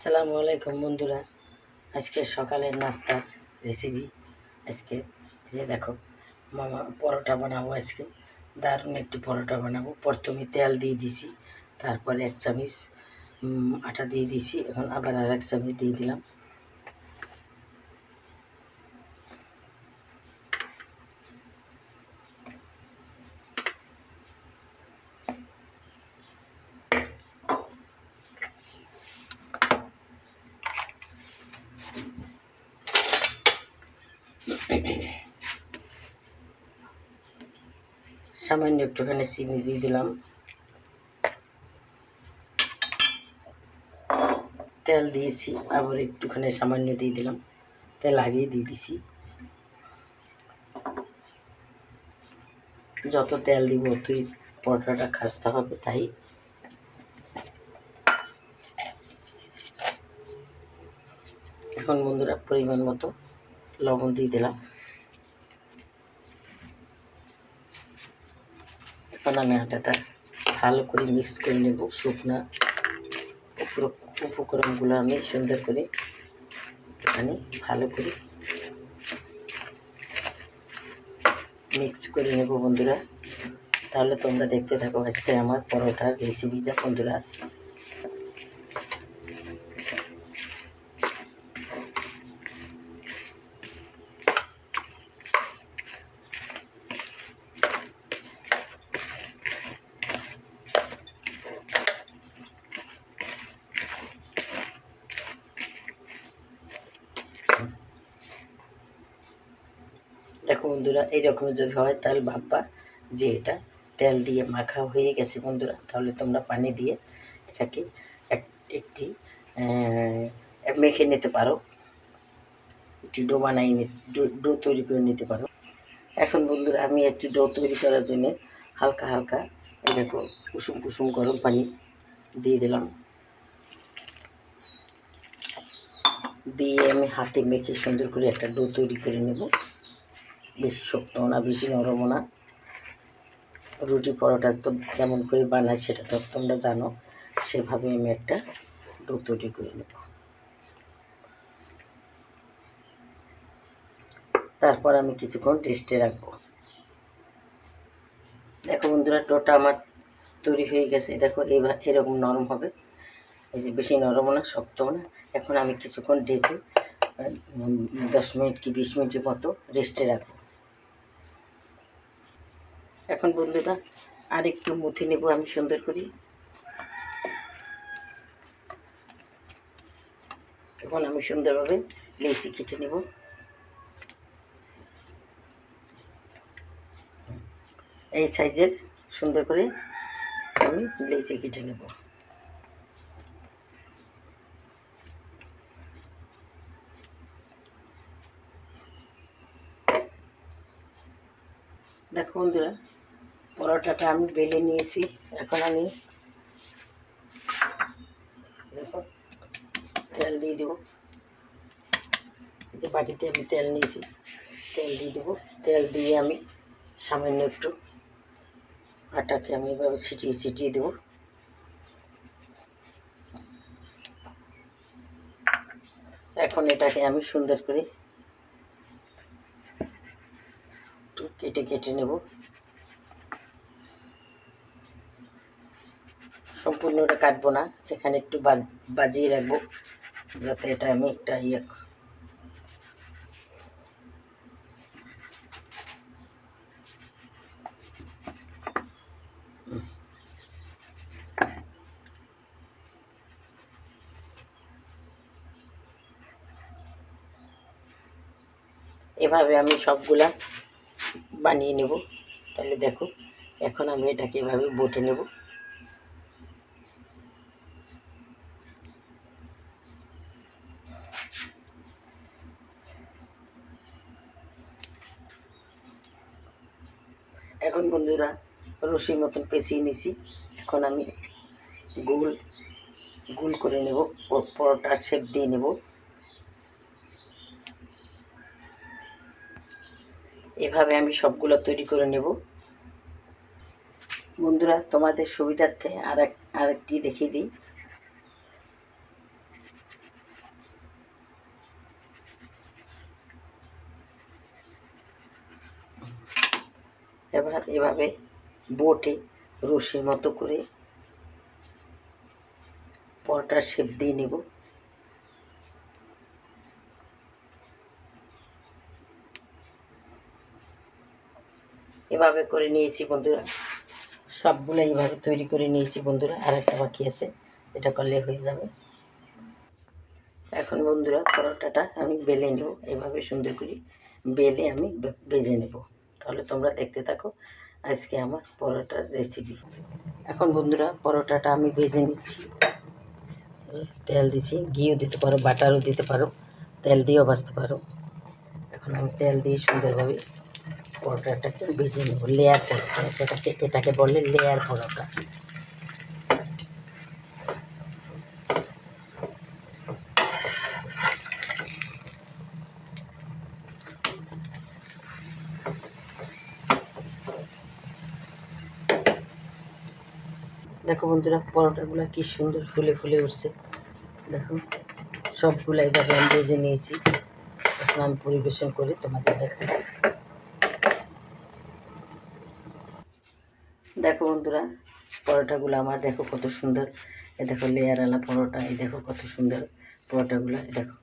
আসসালামু আলাইকুম বন্ধুরা। আজকে সকালের নাস্তার রেসিপি আজকে যে দেখো, মামা পরোটা বানাবো আজকে। দারুণ একটি পরোটা বানাবো। প্রথমে তেল দিয়ে দিছি, তারপরে এক চামিচ আটা দিয়ে দিছি। এখন আবার আর এক চামিচ দিয়ে দিলাম। সামান্য একটুখানি চিনি দিয়ে দিলাম। তেল দিয়েছি, আবার একটুখানি সামান্য দিয়ে দিলাম। তেল আগেই দিয়ে দিছি। যত তেল দিব তুই পরোটাটা খাসতে হবে তাই। এখন বন্ধুরা পরিমাণ মতো লবণ দিয়ে দিলাম। এখন আমি আটাটা ভালো করে মিক্স করে নেব। শুকনা উপকরণগুলো আমি সুন্দর করে এখানে ভালো করে মিক্স করে নেব বন্ধুরা। তাহলে তোমরা দেখতে থাকো আজকে আমার পরোটার রেসিপিটা বন্ধুরা। দেখো বন্ধুরা এইরকম যদি হয় তাহলে ভাববা যে এটা তেল দিয়ে মাখা হয়ে গেছে বন্ধুরা। তাহলে তোমরা পানি দিয়ে এটাকে এক- একটি মেখে নিতে পারো। একটি ডো বানাই ডো- তৈরি করে নিতে পারো। এখন বন্ধুরা, আমি একটি ডো তৈরি করার জন্য হালকা হালকা দেখো, কুসুম কুসুম গরম পানি দিয়ে দিলাম। দিয়ে আমি হাতে মেখে সুন্দর করে একটা ডো তৈরি করে নেব। বেশি শক্তও না, বেশি নরমও না। রুটি পরোটা তো কেমন করে বানায় সেটা তো তোমরা জানো। সেভাবে আমি একটা ডো তৈরি করে নেব। তারপর আমি কিছুক্ষণ রেস্টে রাখব। দেখো বন্ধুরা, ডোটা আমার তৈরি হয়ে গেছে। দেখো এইবার এরকম নরম হবে। এই যে বেশি নরমও না শক্তও না। এখন আমি কিছুক্ষণ ডেকে দশ মিনিট কি বিশ মিনিটের মতো রেস্টে রাখব। এখন বন্ধুরা আর একটু মুথে নেব, আমি সুন্দর করে। এখন আমি সুন্দরভাবে লেচি কেটে নেব। এই সাইজের সুন্দর করে আমি লেচি কেটে নেব। দেখো বন্ধুরা পরোটাটা আমি বেলে নিয়েছি। এখন আমি তেল দিয়ে দেবো। যে বাটিতে আমি তেল নিয়েছি, তেল দিয়ে দেবো। তেল দিয়ে আমি সামান্য একটু আটাকে আমি এভাবে ছিটিয়ে ছিটিয়ে দেবো। এখন এটাকে আমি সুন্দর করে একটু কেটে কেটে নেব। সম্পূর্ণ ওটা কাটবো না, এখানে একটু বাজিয়ে রাখব, যাতে এটা আমি একটা ইয়ে এভাবে আমি সবগুলা বানিয়ে নেব। তাহলে দেখো, এখন আমি এটাকে এভাবে বটে নেব। এখন বন্ধুরা রশির মতন পেঁচিয়ে নিছি এখন আমি গোল গোল করে নেব, প- পরোটার শেপ দিয়ে নেব। এভাবে আমি সবগুলো তৈরি করে নেব। বন্ধুরা, তোমাদের সুবিধার্থে আর এক আরেকটি দেখিয়ে দিই। এবার এভাবে বোটে রশির মতো করে পরোটার শেপ দিয়ে নেব। এভাবে করে নিয়েছি বন্ধুরা। সবগুলো এইভাবে তৈরি করে নিয়েছি বন্ধুরা। আর একটা বাকি আছে। এটা করলে হয়ে যাবে। এখন বন্ধুরা পরোটাটা আমি বেলে নেব। এভাবে সুন্দর করে বেলে আমি বে- ভেজে নেব। তাহলে তোমরা দেখতে থাকো আজকে আমার পরোটার রেসিপি এখন বন্ধুরা, পরোটাটা আমি ভেজে নিচ্ছি। তেল দিচ্ছি ঘিও দিতে পারো, বাটারও দিতে পারো, তেল দিয়েও বাঁচতে পারো। এখন আমি তেল দিয়ে সুন্দরভাবে পরোটাটাকে ভেজে নেব লেয়ার পরোটা, এটাকে এটাকে বলে লেয়ার পরোটা। দেখো বন্ধুরা, পরোটাগুলো কি সুন্দর ফুলে ফুলে উঠছে। দেখো সবগুলো এইভাবে আমি বেজে নিয়েছি। এখন আমি পরিবেশন করে, তোমাদের দেখাবো দেখো বন্ধুরা, পরোটাগুলো আমার দেখো কত সুন্দর। এ দেখো লেয়ারওয়ালা পরোটা, এই দেখো কত সুন্দর পরোটাগুলো দেখো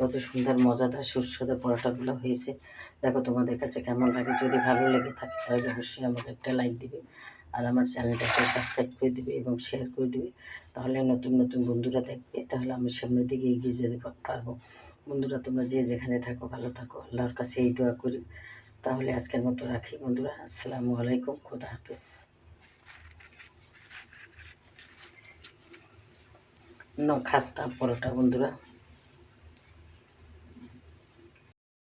কত সুন্দর, মজাদার, সুস্বাদু পরোটাগুলো হয়েছে। দেখো তোমাদের কাছে কেমন লাগে, যদি ভালো লেগে থাকে, তাহলে অবশ্যই আমাকে একটা লাইক দিবে। আর আমার চ্যানেলটাকে সাবস্ক্রাইব করে দিবে এবং শেয়ার করে দিবে। তাহলে নতুন নতুন বন্ধুরা দেখবে, তাহলে আমি সামনের দিকে এগিয়ে যেতে পারব। বন্ধুরা, তোমরা যে যেখানে থাকো, ভালো থাকো। আল্লাহর কাছে এই দোয়া করি। তাহলে আজকের মতো রাখি বন্ধুরা। আসসালামু আলাইকুম। খোদা হাফেজ। ন খাস্তা, পরোটা বন্ধুরা।